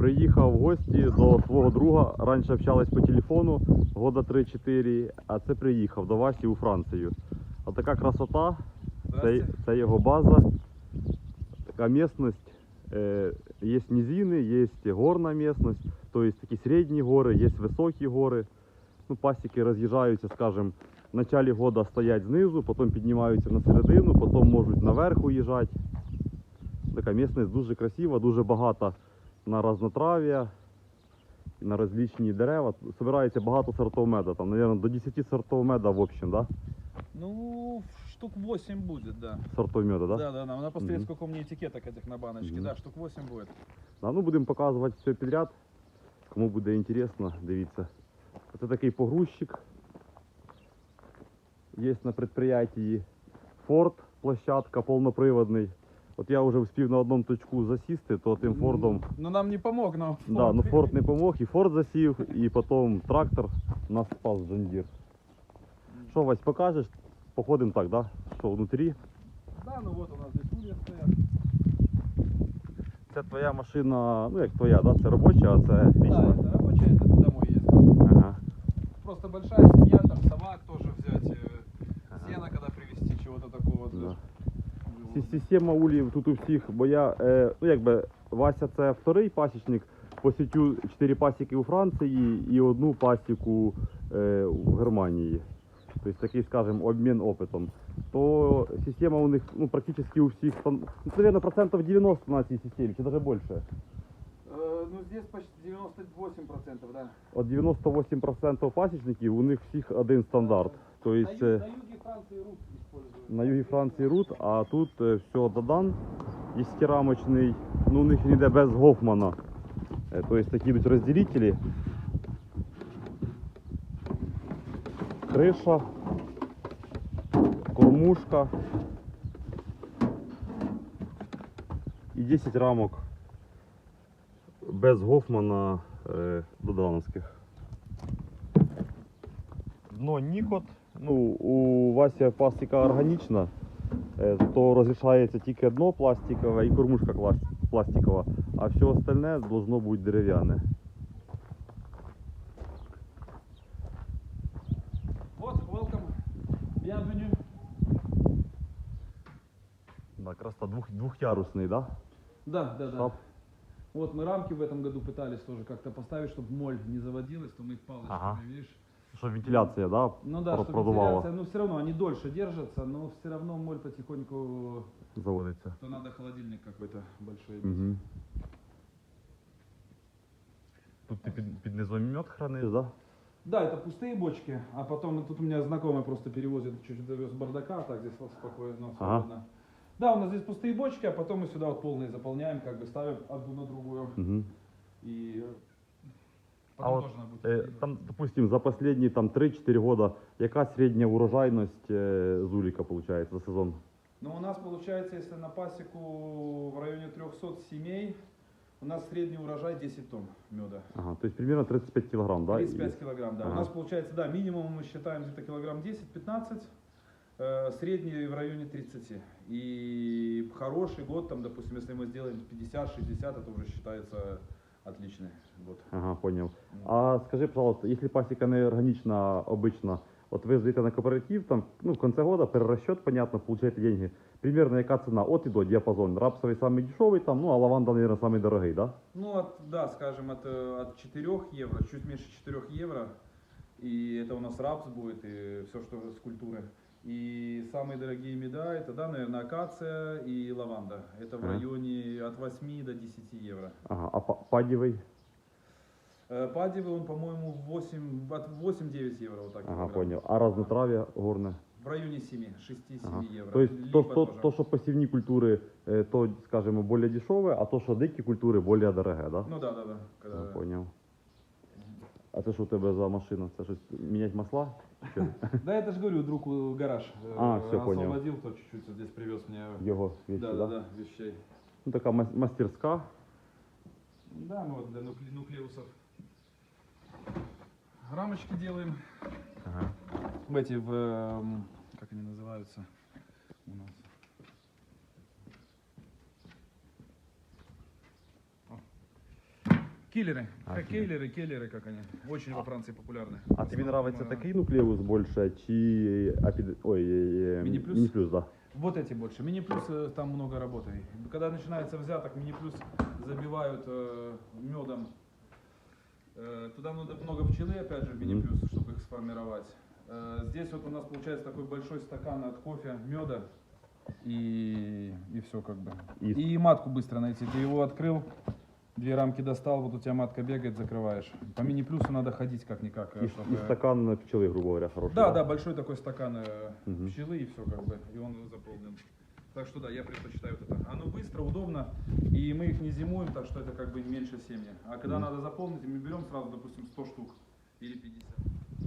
Приїхав в гості до свого друга. Раніше общались по телефону года 3-4, а це приїхав до Васі у Францію. А така красота, це, це його база. Така місцевість. Е, є низини, є горна місцевість, тобто такі середні гори, є високі гори. Ну, пасіки роз'їжджаються, скажімо, в началі года стоять знизу, потім піднімаються на середину, потім можуть наверх уїжджати. Така місцевість дуже красива, дуже багата на разнотрав'я, на розлічні дерева. Собирається багато сортів меда, там, мабуть, до 10 сортів меда в общем, да? Ну, штук 8 будет, да. Сортів меда, да? Да, да, да. Надо посмотреть, Мгм. сколько у меня этикеток этих на баночке. Мгм. Да, штук 8 будет. Да, ну будемо показувати все підряд. Кому буде інтересно, дивіться. Це такий погрузчик. Є на підприємстві Ford площадка повноприводний. От я вже встиг на одному точку засісти, то тим Фордом. Ну, нам не помог, но... Да, ну Форд не помог, і Форд засів, і потім трактор нас спас Джондір. Що, Вась, покажеш? Походимо так, да? Що внутрі? Да, ну вот у нас здесь улья стоят. Це твоя машина, ну як твоя, да? Це робоча, а це Да, лічна. это рабочая, это домой ездить. Ага. Просто большая семья, там собак тоже Система улів тут у всіх, бо я, е, ну якби Вася це вторий пасічник, посітю 4 пасіки у Франції і одну пасіку е, в Германії. Тобто такий, скажімо, обмін опитом. То система у них ну, практично у всіх, ну, наверное, процентів 90 на цій системі, чи навіть більше. Э, ну, здесь почти 98%, да. От 98% пасічників у них всіх один стандарт. Тобто на, ю- на юге Франции используют. На югі Франції рут, а тут е, все додан, десятирамочний, ну у них він йде без Гофмана. Тобто такі йдуть розділителі. Криша, кормушка і 10 рамок без Гофмана е, додановських. Дно Нікот. Ну, у Вася пасіка органічна, е, то розрішається тільки дно пластикове і кормушка клас- пластикова, а все остальне должно бути дерев'яне. Вот, welcome. Bienvenue. Да, краса двух, двухярусний, да? Да, да, да. Штаб. Вот мы рамки в этом году пытались тоже как-то поставить, чтобы моль не заводилась, то мы их палочками, Ага. видишь. Щоб вентиляція, да? Ну да, про- что продувала. вентиляция, ну все равно они дольше держатся, но все равно моль потихоньку, Заводиться. то надо холодильник какой-то большой. иметь. Угу. Тут ти під, під низом мед храниш, да? Да, это пустые бочки, а потом тут у меня знакомый просто перевозит чуть-чуть довез бардака, а так здесь вот спокойно, Ага. свободно. Да, у нас здесь пустые бочки, а потом мы сюда вот полные заполняем, как бы ставим одну на другую. Угу. И э, А потом от, тоже надо будет Е, делать. там, допустим, за последні там 3-4 года, яка середня урожайність е, з уліка виходить за сезон? Ну, у нас получается, если на пасеку в районе 300 семей, у нас средний урожай 10 тонн меда. Ага, то есть примерно 35 килограмм, да? 35 килограмм, да. Ага. У нас получается, да, минимум мы считаем где-то килограмм 10-15, э, средний в районе 30. И в хороший год, там, допустим, если мы сделаем 50-60, это уже считается отличный год. Ага, понял. А скажи, пожалуйста, если пасека не органична, обычно, вот вы сдаете на кооператив, там, ну, в конце года перерасчет, понятно, получаете деньги. Примерно яка ціна? От і до диапазон. Рапсовий самый дешевый, там, ну, а лаванда, наверное, самый дорогий, да? Ну, от, да, скажем, это от 4 евро, чуть меньше 4 евро. И это у нас рапс будет, и все, что с культуры. И самые дорогие меда, это, да, наверное, акация и лаванда. Это в Ага. районе от 8 до 10 евро. Ага, а па- падівий? Э, Падевый, он, по-моему, 8, от 8-9 евро вот так. Ага, килограмм. понял. А разнотрав'я горне? В районе 7, 6-7 Ага. евро. То есть то, Липа то, тоже. то, що посівні культури, е, то, скажімо, більш дешеве, а то, що дикі культури, більш дороге, да? Ну да, да, да. Когда... Я понял. А це що у тебе за машина? Це щось міняти масла? Да, это же говорю, друг у- гараж. э, А, всё, понял. Освободил, то чуть-чуть здесь привез мне. Його вещи, Да, да? да, вещей. Ну, така мас- мастерська. Да, мы вот для нукле- нуклеусов рамочки делаем. Ага. В эти, в, эм, как они называются у нас? Киллеры. А, как киллеры. кейлеры, келлеры, как они. Очень во Франции популярны. А тобі В основном, подобається э, такий нуклеус більше, чи апід... Ой, е, е, Міні-плюс? міні-плюс, да. Вот эти больше. Мини-плюс э, там много работы. Когда начинается взяток, мини-плюс забивают э, медом. Э, туда надо много пчелы, опять же, в мини-плюс, чтобы их сформировать. Э, здесь вот у нас получается такой большой стакан от кофе, меда. И, и все как бы. И- И матку быстро найти. Ты его открыл, две рамки достал, вот у тебя матка бегает, закрываешь. По мини-плюсу надо ходить как-никак. э, І, чтобы- і стакан пчели, грубо говоря, хороший. да, да, большой такой стакан э, Мгм. пчелы и все как бы, и он заполнен. Так что да, я предпочитаю вот это. Оно быстро, удобно, и мы их не зимуем, так что это как бы меньше семьи. А когда Мгм. надо заполнить, мы берем сразу, допустим, 100 штук или 50.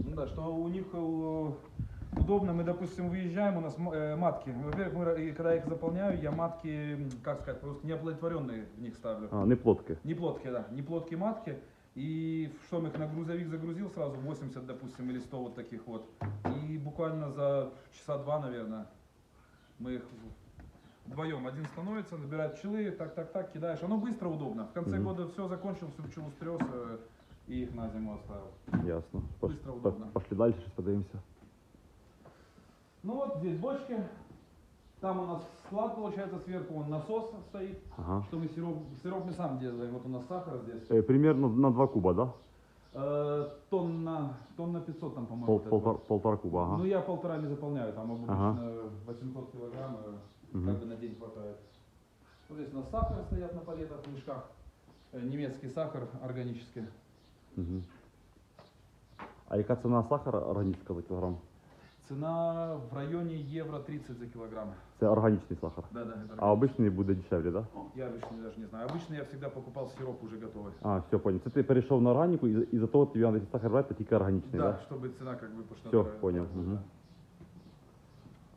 Ну да, что у них э, удобно, мы, допустим, выезжаем, у нас э, матки. Во-первых, ра- и когда я их заполняю, я матки, как сказать, просто неоплодотворенные в них ставлю. А, не плотки. Не плотки, да, не плотки матки. И что мы их на грузовик загрузил сразу, 80, допустим, или 100 вот таких вот. И буквально за часа два, наверное, мы их вдвоем. Один становится, набирает пчелы, так, так, так, кидаешь. Оно быстро, удобно. В конце Мгм. года все закончил, всю пчелу стрес э, и их на зиму оставил. Ясно. Пош- Быстро, по- удобно. Пошли далі, щось подивимося. Ну вот здесь бочки. Там у нас склад получается сверху, он насос стоит, Ага. что мы сироп, сироп мы сам делаем. Вот у нас сахар здесь. Е, примерно на 2 куба, да? Э, тонна, тонна 500 там, по-моему. Пол, вот это полтора, вот. полтора куба, ага. Ну я полтора не заполняю, там обычно Ага. 800 килограмм, э, Мгм. как бы на день хватает. Вот здесь у нас сахар стоят на палетах, в мешках. Э, Немецкий сахар органический. Угу. А яка ціна сахара органічна за кілограм? Цена в районе евро 30 за килограмм. Це органічний сахар. Да, да, это А обичний буде дешевле, да? Я обычно даже не знаю. Обычно я всегда покупал сироп уже готовый. А, все, понял. Це ти перейшов на органіку, і, і за того тобі треба сахар брати тільки органічний, Да, да? чтобы цена как бы пошла. Всё, дорогая. понял, Да. мгм.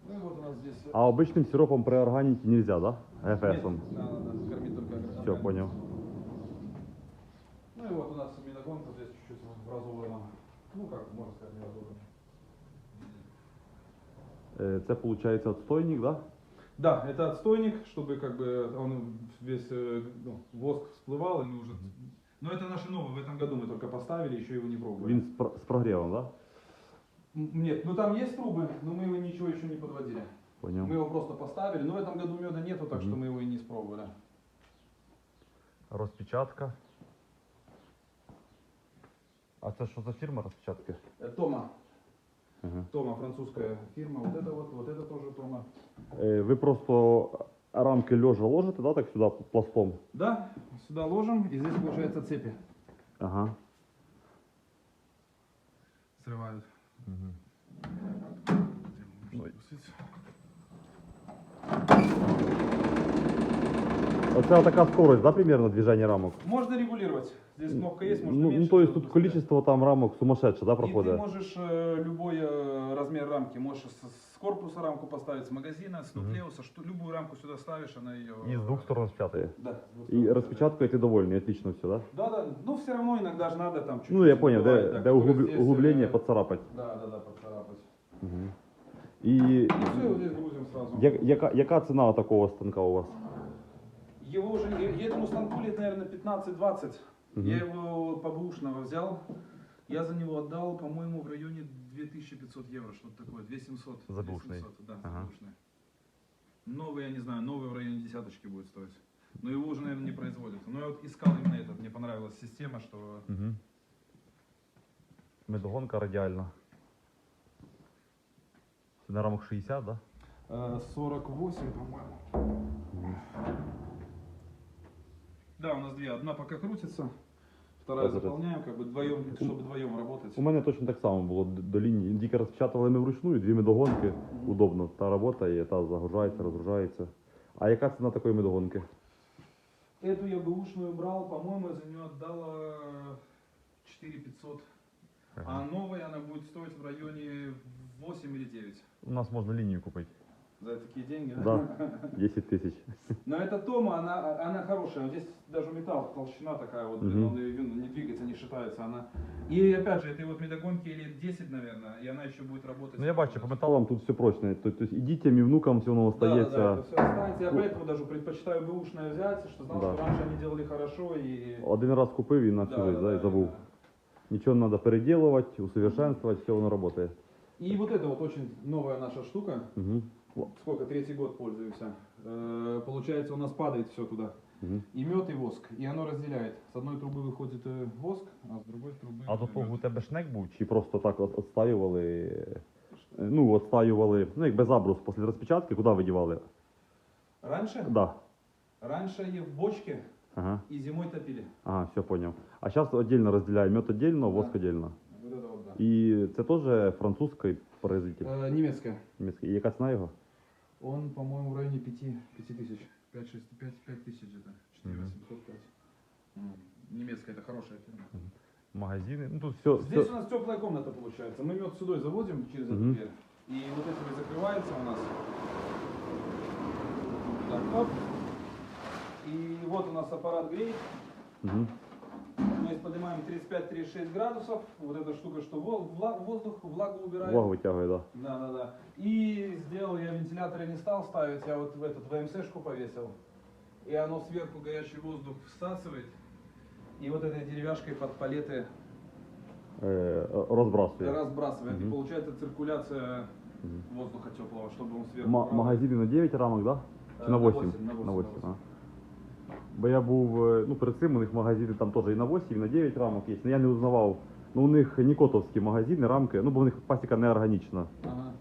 Ну и вот у нас здесь... э, А обичним сиропом при органіці нельзя, да? нет, ГФСом. надо, надо кормить только Все, органикой. понял. Ну и вот у нас миногонка здесь чуть-чуть в разобрана. Ну как, можно сказать, не разобрана. Е, Це виходить отстойник, да? Да, это отстойник, чтобы как бы он весь э, ну, воск всплывал, и мы уже... Но это наши новые, в этом году мы только поставили, еще его не пробовали. Він з, про- з прогрівом, да? М, Нет, ну там есть трубы, но мы его ничего еще не подводили. Понял. Мы его просто поставили, но в этом году меда нету, так Мгм. что мы его и не испробовали. Розпечатка. А це що за фірма розпечатки? Э, Тома, Ага. Тома, французская фирма, вот это вот, вот это тоже Тома. Е, Ви просто рамки лежа ложите, да, так сюди пластом? Да, сюда ложим, и здесь получается цепи Ага. срывают. Ой. Оце така скорость, да, примерно движения рамок? Можно регулировать. Здесь кнопка есть, можно Ну, меньше, ну то есть тут количество там рамок сумасшедшее, да, И ты можешь э, любой э, размер рамки, можешь с, с корпуса рамку поставить, с магазина, с нуклеуса, что любую рамку сюда ставишь, она ее... И с двух сторон распечатали. Да. с двух И сторон. распечаткой ты довольный, отлично все, да? Да, да, ну все равно иногда же надо там чуть-чуть. Ну, я понял, бывает, де, да, углуб- здесь, углубление э, поцарапать. Да, да, да, поцарапать. Угу. И все, здесь грузим сразу. я- яка, яка ціна такого станка у вас? Его уже, э, этому станку лет, наверное, 15-20. Мгм. Я его побушного взял. Я за него отдал, по-моему, в районе 2500 евро, что-то такое, 2700. За бушный. 2700, да, Ага. за бушный. Новый, я не знаю, новый в районе десяточки будет стоить. Но его уже, наверное, не производят. Но я вот искал именно этот, мне понравилась система, что... Угу. Медогонка радіальна. Це на рамок 60, да? э, 48, по-моему. Да, у нас две. Одна пока крутится, вторая Вот это. заполняем, как бы вдвоем, чтобы вдвоем работать. У мене точно так само було д- до лінії. Тільки розпечатували ми вручну, і дві медогонки. Удобно. Та робота і та загружається, розгружається. А яка ціна такої медогонки? Эту я бэушную брал, по-моему, я за нее отдала 4500. А новая она будет стоить в районе 8 или 9. У нас можна лінію купити. За такие деньги. Да. 10 тысяч. Но эта тома, она, она хорошая. Вот здесь даже металл, толщина такая вот, блин, Мгм. он её не двигается, не шатается. Она... И опять же, этой вот медогонки лет 10, наверное, и она еще будет работать. Ну я бачу, по металам тут все прочне. То, то есть і дітям, і внукам все воно Да, да, да, остається. это все останется. Я поэтому даже предпочитаю бэушное взять, что знал, Да. что раньше они делали хорошо и... Один раз купив і на всю жизнь, да, і забув. Нічого не треба переділувати, усовершенствувати, все воно працює. И вот это вот очень новая наша штука. Угу. Сколько, третий год пользуемся. Э, Получается, у нас падает все туда. Угу. И мед, и воск. И оно разделяет. С одной трубы выходит э, воск, а с другой трубы... А до мед. того у тебе шнек був? Чи просто так от отстаювали? е, Ну, отстаювали, ну як без забрус після розпечатки, куди ви дівали? Раньше? Да. Раньше и в бочке, Ага. и зимой топили. Ага, все понял. А зараз віддільно розділяємо мед віддільно, воск Да. віддільно. Вот это вот, да. І це теж французький производитель. Э, немецкая. Німецький. І яка ціна його? Он, по-моему, в районе 5, 5 тысяч. 5, 6, 5, 5 тысяч где-то. 4 Мгм. 800, 5. Немецкая, это хорошая фирма. Магазини. Ну тут все. Здесь у нас теплая комната получается. Мы мед сюда завозим через эту дверь. И вот этими закрывается у нас. Так, оп. И вот у нас аппарат греет. Угу Мы здесь поднимаем 35-36 градусов. Вот эта штука, что вол- вла- воздух, влагу убирает. Влагу витягує, да. Да, да, да. И сделал я вентилятор, я не стал ставить, я вот в этот ВМС-шку повесил. И оно сверху горячий воздух всасывает. И вот этой деревяшкой под палеты Е, розбрасує. разбрасывает. И Мгм. получается циркуляция Мгм. воздуха теплого, чтобы он сверху... Ма- брал. магазини на 9 рамок, да? Чи Е, на на 8? восім, на восім, На на 8, восім. а. Бо я був, е, ну перед цим у них магазини там теж і на 8, і на 9 рамок є. Ну я не узнавав. Ну у них нікотовські магазини, рамки, ну бо у них пасіка не органічна. Ага.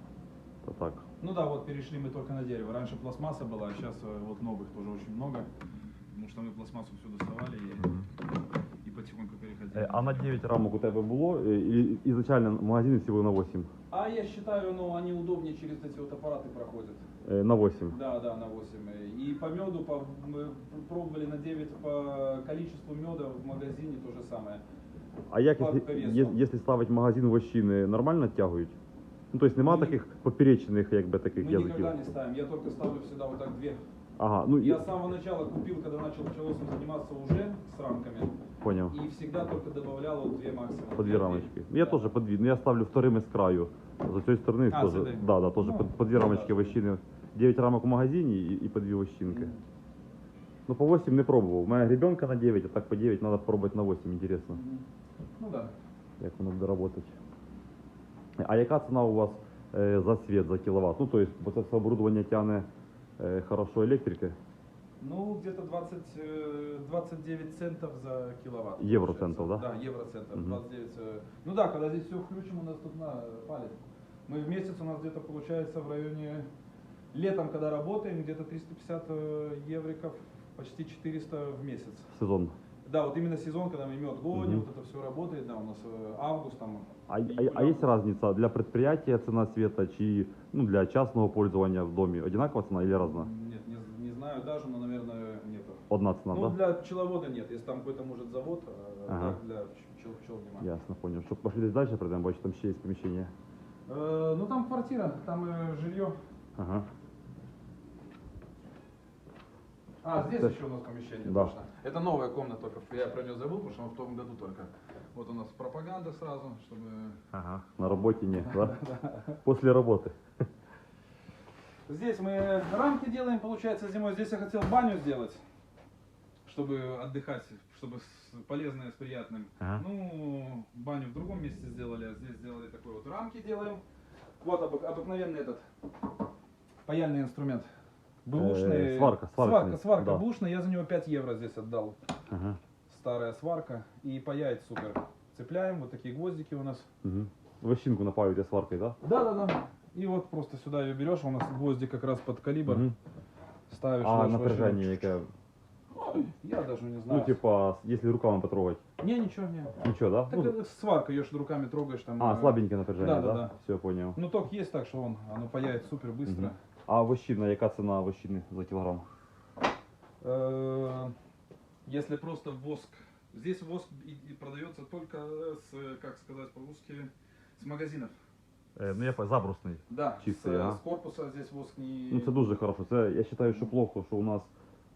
То так. Ну да, вот перешли мы только на дерево.Раньше пластмасса была, а сейчас э, вот новых тоже очень много. Потому что мы пластмассу все доставали и, и потихоньку переходили. Е, А на 9 рамок у тебе було, е, і ізначально магазини всі були на 8. А я считаю, ну, они удобнее через эти вот аппараты проходят. Е, На 8. Да, да, на 8. И по меду по, мы пробовали на 9 по количеству меда в магазине то же самое. А як, По якщо, весу. є- якщо ставить магазин вощини, нормально тягують? Ну, тобто нема Ні. таких поперечних, якби таких Мы язиків? никогда не ставим. Я только ставлю всегда вот так две. Ага, ну Я я с самого начала купил, когда начал пчеловодством заниматься уже с рамками. понял. И всегда только добавлял вот две максимум. По дві Две. рамочки. Ну, Я Да. теж по дві. Ну я ставлю вторими з краю. З цієї сторони А, теж. сюди? Да, да, теж Ну, по, по дві ну, рамочки да. вощини. 9 рамок в магазині і, і по дві вощинки. Ну по 8 не пробував. У мене гребенка на 9, а так по 9 треба пробувати на 8, інтересно. Ну да. як воно буде працювати. А яка ціна у вас е, за світ, за кіловат? Ну, тобто, бо це все оборудовання тягне е, хорошо електрики. Ну, где-то 20, э, 29 центов за киловатт. Евроцентов, да? Да, евроцентов. Мгм. 29, э, ну да, когда здесь все включим, у нас тут на палец. Мы в месяц у нас где-то получается в районе, летом, когда работаем, где-то 350 э, евриков, почти 400 в месяц. Сезон. Да, вот именно сезон, когда мы мед гоним, Мгм. вот это все работает, да, у нас э, август там. А, а, июль, а есть разница для предприятия цена света, чи ну, для частного пользования в доме? Одинаковая цена или разная? Нет, не, не знаю даже, но, наверное, нету. Одна цена, ну, да? для пчеловода нет, если там какой-то может завод, а Ага. так для пчел, пчел нема. Ясно, понял. Щоб пошли десь дальше пройдемо, бачу, там ще є поміщення. Э, ну там квартира, там э, жилье. Ага. А, здесь Это- еще у нас помещение, Да. точно. Это новая комната только, я про нее забыл, потому что она в том году только. Вот у нас пропаганда сразу, чтобы... Ага. На роботі ні, да? После роботи. Здесь мы рамки делаем, получается, зимой. Здесь я хотел баню сделать, чтобы отдыхать, чтобы полезное с приятным. Ага. Ну, баню в другом месте сделали, а здесь сделали такой вот рамки делаем. Вот обык- обыкновенный этот паяльный инструмент. Бэушный. Э, сварка, сварочный, сварка, сварка да. бушная. Я за него 5 евро здесь отдал. Ага. Старая сварка. И паяет супер. Цепляем, вот такие гвоздики у нас. Угу. Вощинку напаюєте сваркою, да? Да, да, да. И вот просто сюда ее берешь, у нас гвозди как раз под калибр. Мгм. Ставишь. А напряжение яке? Ой, Я даже не знаю. Ну, типа, если руками потрогать. Не, ничего, не. Ничего, да? Так Ну, это сварка, ее ж руками трогаешь там. а, э, слабенькое напряжение, да, да? да, да. Все, понял. Ну ток есть так, что он, оно паяет супер быстро. Мгм. А вощина, яка ціна вощини за кілограм? Э, Если просто воск, здесь воск и- и продается только с, как сказать по-русски, с магазинов. Е, ну я забрусний. Да, Чистый, с, ага. с корпуса здесь воск не... Ну це дуже хорошо. Це я вважаю, що плохо, що у нас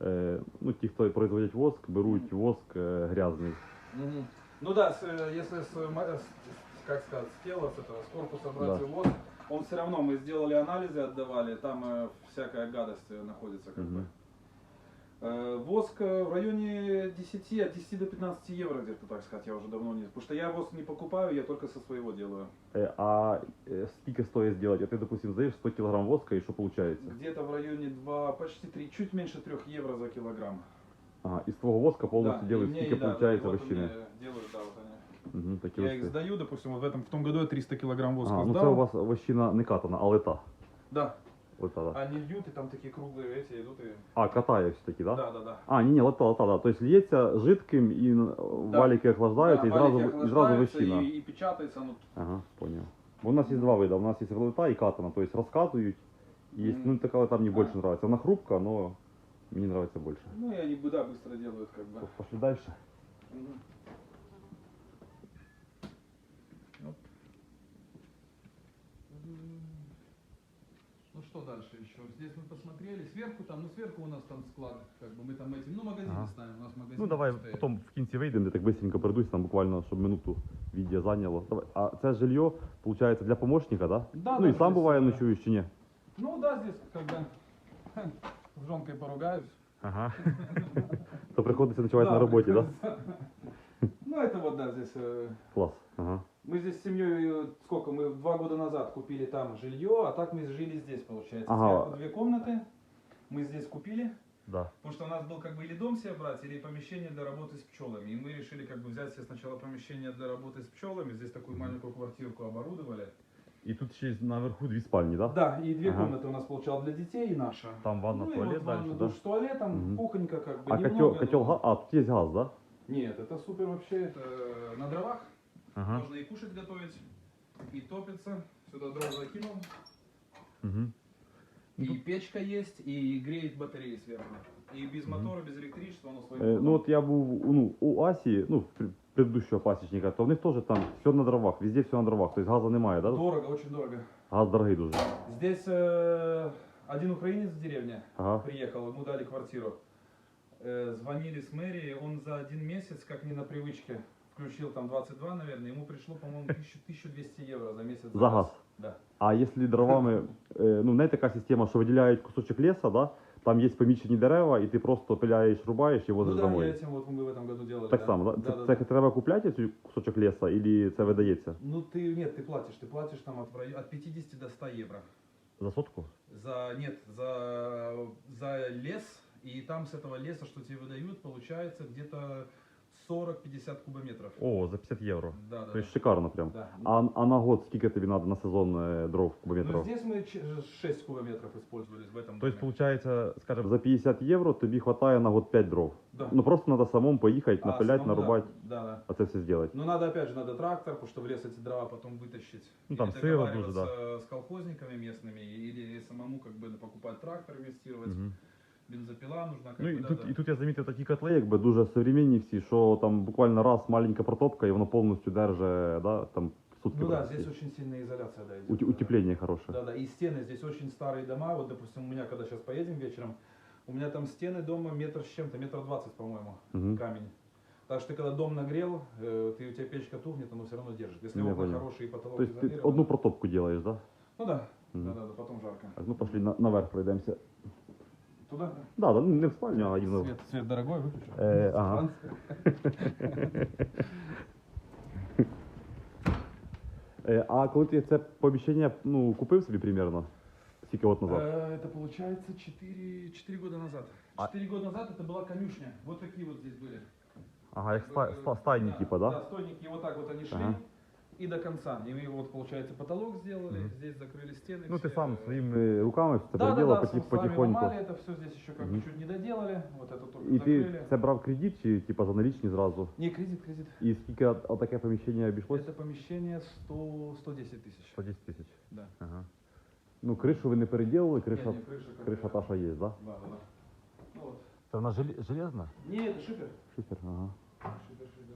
е, ну, ті, хто производять воск, беруть воск е, грязний. Мгм. Ну да, с, э, если с, ма- с- как сказать, с тела, с этого, с корпуса брать Да. воск, он все равно, мы сделали анализы, отдавали, там э, всякая гадость э, находится как бы. Мгм. Э, Воск э, в районе 10, от 10 до 15 евро где-то, так сказать, я уже давно не... Потому что я воск не покупаю, я только со своего делаю. Е, а е, скільки стоїть зробити? А ти, допустим, здаєш 100 кг воска і що виходить? Где-то в районе 2, почти 3, чуть меньше 3 евро за килограмм. Ага, із твого воска повністю Да, и делають, мне, скільки и да, виходить вот вощини? мне делают, да, вот они. Угу, такі Я их ось. сдаю, допустим, вот в этом, в том году я 300 килограмм воска Ага, ну сдал. це у вас вощина не катана, а лета. Да, Лета, да. они льют, и там такие круглые эти идут и... А, катає все-таки, да? Да, да, да. А, ні, ні, лета, лета, да. Тобто лється жидким і н- валіки охлаждаються, і Да, зразу, валики і зразу охлаждаются вощина. И, и печатается, ну, Ага, понял. Бо у нас є два вида. У нас є лета і катана, тобто розкатують. І Є, Мгм. ну така лета мені А. більше нравится. Вона хрупка, но мені нравится більше. ну и они, да, быстро делают, как бы. Пошли далі. Мгм. что дальше еще? Здесь мы посмотрели. Сверху там, ну сверху у нас там склад, как бы мы там этим, ну магазин Ага. ставим, у нас магазин. Ну давай стоит. потім в кінці вийдемо, де так быстренько пройдусь, там буквально, щоб минуту відео зайняло. Давай. А це жилье, виходить, для помощника, да? Да, ну да, і сам здесь, буває да. ночуєш чи ні? Ну да, здесь как бы с жонкой поругаюсь. Ага. То приходиться ночувати на роботі, да? приходится. Ну это вот, да, здесь э, Клас. Ага. Мы здесь с семьей, э, сколько, мы два года назад купили там жилье, а так мы жили здесь, получается. Ага. Сверху две комнаты, мы здесь купили, Да. потому что у нас был как бы или дом себе брать, или помещение для работы с пчелами. И мы решили как бы взять себе сначала помещение для работы с пчелами, здесь такую маленькую квартирку оборудовали. І тут ще й наверху дві спальні, да? Да, и две Ага. комнаты у нас получалось для детей и наша. Там ванна, ну, и туалет вот дальше, ванна, да? душ с туалетом, Мгм. кухонька как бы А котел, немного, котел, но- га- а, тут есть газ, да? Нет, это супер вообще, это на дровах. Ага. Можно и кушать готовить, и топится. Сюда дров закинул. Угу. И печка есть, и греет батареи сверху. И без Мгм. мотора, без электричества, оно своим Е, ходом. ну от я був ну, у Асі, ну, в пр- предыдущого пасічника, то в них теж там все на дровах, везде все на дровах, тобто газу немає, да? Дорого, очень дорого. Газ дорогий дуже. Здесь э, один украинец в деревне Ага. приехал, ему дали квартиру. Э, звонили с мэрии, он за один месяц, как не на привычке, включил там 22, наверное, ему пришло, по-моему, 1000 1200 евро за месяц. За газ. Да. А якщо дровами, е, ну, в неї така система, що виділяють кусочок лісу, да? там є помічені дерева, і ти просто пиляєш, рубаєш і возиш Ну да, домой. я этим вот мы в этом году делали. Так да. само, да? Да, Це, да, це треба купляти цей кусочок лісу, або це видається? Ну ты, нет, ты платишь, ты платишь там от, в районе- от 50 до 100 евро. За сотку? За, нет, за, за лес, и там с этого леса, что тебе выдают, получается где-то 40-50 кубометров. О, за 50 євро. Да, да, Тобто да. шикарно прям. Да. А, а на год скільки тобі треба на сезон е, дров Ну, кубометрів? здесь мы 6 кубометров использовались в этом Тобто, доме. получается, скажем, за 50 євро тобі хватає на год 5 дров. Да. Ну просто треба самому поїхати, А, напилять, самому, нарубати, Да, да. да. а це все зробити. Ну, надо, опять же, надо трактор, потому что в лес эти дрова потом вытащить. Ну, там Или сыро договариваться тоже, с колхозниками местными, или самому как бы покупать трактор, инвестировать. Мгм. Бензопила нужна, как Ну бы, і да, тут, да. і тут я замітив такі котли, якби дуже современні всі, що там буквально раз маленька протопка, і воно повністю держить, да, там сутки. Ну да, практично. здесь очень сильная изоляция, да, идет. Ут- утепление хорошее. Да, да, и стены здесь очень старые дома. Вот, допустим, у меня, когда сейчас поедем вечером, у меня там стены дома метр с чем-то, метр двадцать, по-моему, Мгм. камень. Так что ты когда дом нагрел, э, ты, у тебя печка тухнет, оно все равно держит. Если Ну, я окна понял. хорошие и потолок Тобто ти изолирован. одну протопку робиш, да? Ну да, Мгм. да, да, да, потом жарко. Так, ну пошли на, наверх пройдемося. Туда? Да, да, ну не в спальню, а іменно. Свет, свет дорогой, выключу. Е, ага. Е, а коли ти це поміщення ну, купив собі примерно? Скільки років назад? Э, Это получается 4, 4 года назад. А- 4 года назад это была конюшня. Вот такие вот здесь были. Ага, як ста, ста, стайні, Да, типа, да? Да, стойники, и вот так вот они шли. Ага. И до конца. И мы вот, получается, потолок сделали, Мгм. здесь закрыли стены. Ну ти все, сам э, своїми руками все це Да, да, приділав да, потих, сам- сами потихоньку. ломали это все здесь еще как бы Мгм. чуть не доделали. Вот это только І ти закрыли. це брав кредит чи типа за налічні зразу? Не, кредит, кредит. І скільки от- от таке поміщення обійшлось? Это помещение 100, 110 тысяч. 110 тисяч. Да. Ага. Ну, кришу ви не переділили, криша, Не, не, крыша, как криша бы- та, що є, да? Да, да, да. Ну вот. Це вона железна? Не, это шипер. Шифер, ага. Шипер, шипер.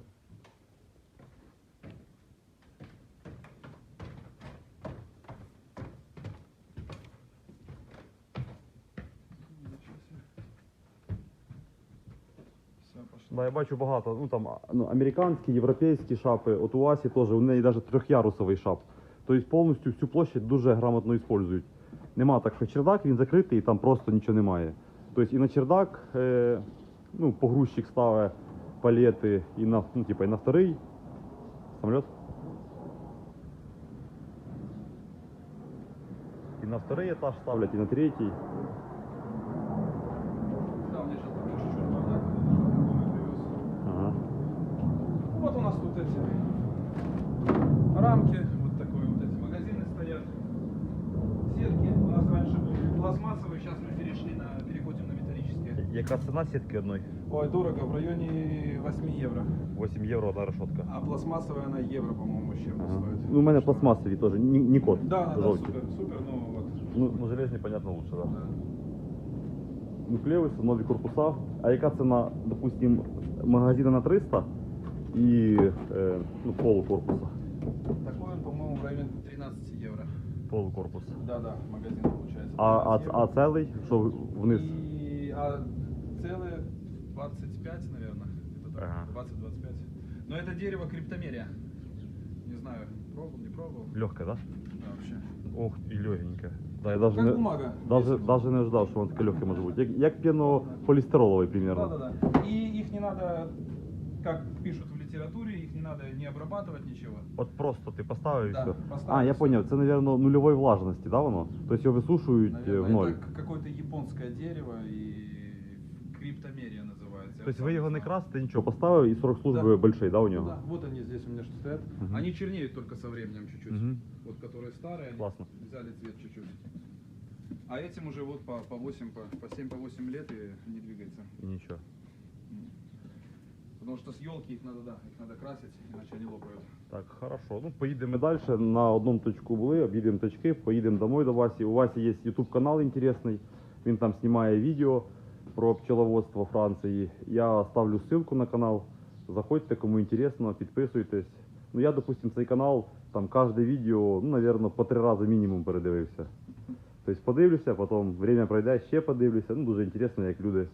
Да, я бачу багато. Ну там ну, американські, європейські шапи. От у Асі теж, у неї навіть трьохярусовий шап. Тобто повністю всю площадь дуже грамотно використовують. Нема так, що чердак, він закритий і там просто нічого немає. Тобто і на чердак е, ну, погрузчик ставить палети, і на, ну, типа, і на вторий самоліт. І на второй етаж ставлять, і на третій. Вот у нас тут эти рамки, вот такой вот эти магазины стоят. Сетки у нас раньше были пластмассовые, сейчас мы перешли на, переходим на металлические. Яка ціна сітки одної? Ой, дорого, в районе 8 евро. 8 євро одна решетка. А пластмассовая она евро, по-моему, с чем-то Ага. стоит. Ну, у мене пластмасові теж, ні, ні код. Да, да, да, жовті. супер, супер, ну вот. Ну, ну, железні, понятно, лучше, да. Да. Ну, клевисы, нові корпуса. А яка ціна, допустим, магазина на 300 і е, ну, полукорпуса? Такой он, по-моему, в районе 13 евро. Полукорпус. Да, да, магазин получается. А, а, 13 а евро. целий, що вниз? И, а целые 25, наверное. где-то так, Ага. 20-25. Но это дерево криптомерия. Не знаю, пробовал, не пробовал. Легке, да? Да, вообще. Ох, і легеньке. Да, я даже Как не, бумага. даже, даже не ждав, що воно таке легке може бути. Як, як пінополістироловий, примерно. Да, да, да. И их не надо, как пишут в литературе, их не надо не обрабатывать ничего. От просто ти поставив і Да, все. поставив А, я і все. поняв, це, мабуть, нульової влажності, да, воно? Тобто його висушують е, Наверное, в ноль. это к- какое-то японское дерево и криптомерия называется. Я Тобто сам ви не його не знаю. красите, нічого, поставив і 40 служби Да. большой, да, у Ну нього? да, вот они здесь у меня что стоят. Мгм. Они чернеют только со временем чуть-чуть. Мгм. Вот которые старые, они Классно. взяли цвет чуть-чуть. А этим уже вот по, по 8, по, по 7, по 8 лет и не двигается. І нічого. Потому что с елки их надо, да, их надо красить, иначе они лопают. Так, хорошо. Ну, поїдемо далі. На одному точку були, об'їдемо точки, поїдемо домой до Васі. У Васі є YouTube канал інтересний. Він там знімає відео про пчеловодство Франції. Я ставлю ссылку на канал. Заходьте, кому інтересно, підписуйтесь. Ну, я, допустим, цей канал, там кожне відео, ну, наверное, по три рази мінімум передивився. Тобто подивлюся, потім время пройде, ще подивлюся. Ну, дуже інтересно, як люди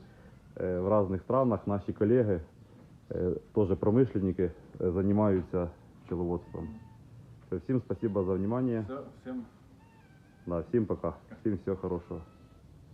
е, в різних странах, наші колеги, е, теж промишленники, е, займаються пчеловодством. Все, Всім спасибо за внимание. Все, всем Да, всім пока. Всім всього хорошого.